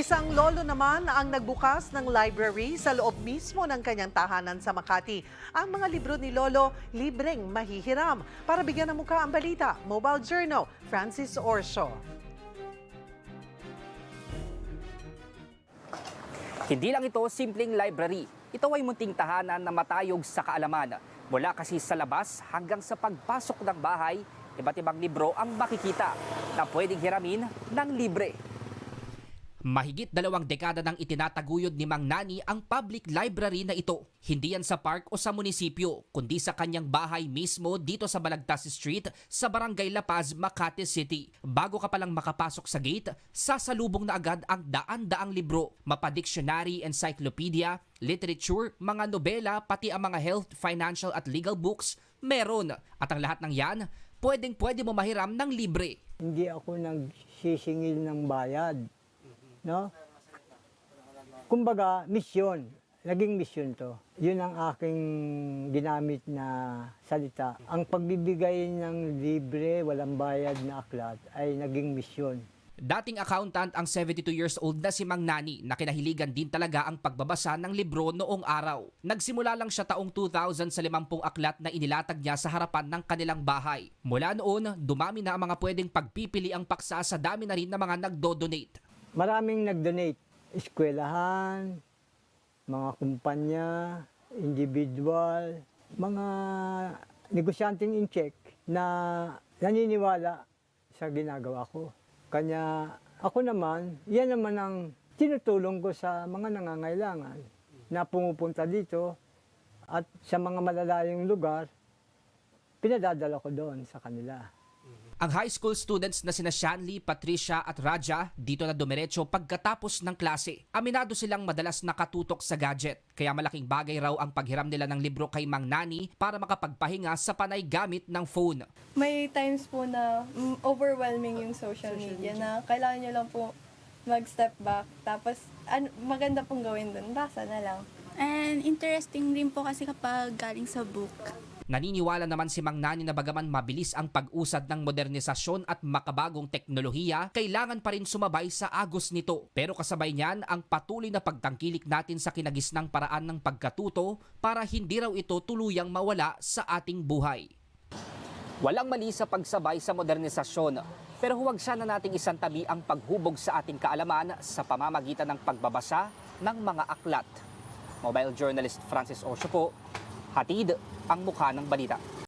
Isang lolo naman ang nagbukas ng library sa loob mismo ng kanyang tahanan sa Makati. Ang mga libro ni Lolo, libreng mahihiram. Para bigyan ng muka ang balita, Mobile Journal, Francis Orsho. Hindi lang ito simpleng library. Ito ay munting tahanan na matayog sa kaalaman. Mula kasi sa labas hanggang sa pagpasok ng bahay, iba't ibang libro ang makikita na pwedeng hiramin ng libre. Mahigit dalawang dekada nang itinataguyod ni Mang Nani ang public library na ito. Hindi yan sa park o sa munisipyo, kundi sa kanyang bahay mismo dito sa Balagtas Street sa Barangay La Paz, Makati City. Bago ka palang makapasok sa gate, sasalubong na agad ang daan-daang libro, mapa-dictionary, encyclopedia, literature, mga nobela, pati ang mga health, financial at legal books, meron. At ang lahat ng yan, pwedeng pwede mo mahiram ng libre. hindi ako nagsisingil ng bayad. No? Kumbaga, misyon. Naging misyon to. Yun ang aking ginamit na salita. Ang pagbibigay ng libre, walang bayad na aklat ay naging misyon. Dating accountant ang 72 years old na si Mang Nani na kinahiligan din talaga ang pagbabasa ng libro noong araw. Nagsimula lang siya taong 2000 sa 50 aklat na inilatag niya sa harapan ng kanilang bahay. Mula noon, dumami na ang mga pwedeng pagpipili ang paksa sa dami na rin ng mga nagdo-donate. Maraming nag-donate. Eskwelahan, mga kumpanya, individual, mga negosyanteng in check na naniniwala sa ginagawa ko. Kanya ako naman, yan naman ang tinutulong ko sa mga nangangailangan na pumupunta dito at sa mga malalayong lugar, pinadadala ko doon sa kanila. Ang high school students na sina Shanley, Patricia at Raja dito na dumiretso pagkatapos ng klase. Aminado silang madalas nakatutok sa gadget, kaya malaking bagay raw ang paghiram nila ng libro kay Mang Nani para makapagpahinga sa panay gamit ng phone. May times po na mm, overwhelming yung social, media, na kailangan nyo lang po mag-step back. Tapos, an- maganda pong gawin dun. Basa na lang. And interesting rin po kasi kapag galing sa book. Naniniwala naman si Mang Nani na bagaman mabilis ang pag-usad ng modernisasyon at makabagong teknolohiya, kailangan pa rin sumabay sa agos nito. Pero kasabay niyan ang patuloy na pagtangkilik natin sa kinagisnang paraan ng pagkatuto para hindi raw ito tuluyang mawala sa ating buhay. Walang mali sa pagsabay sa modernisasyon, pero huwag sana nating isantabi ang paghubog sa ating kaalaman sa pamamagitan ng pagbabasa ng mga aklat. Mobile journalist Francis Osho po, hatid ang mukha ng balita.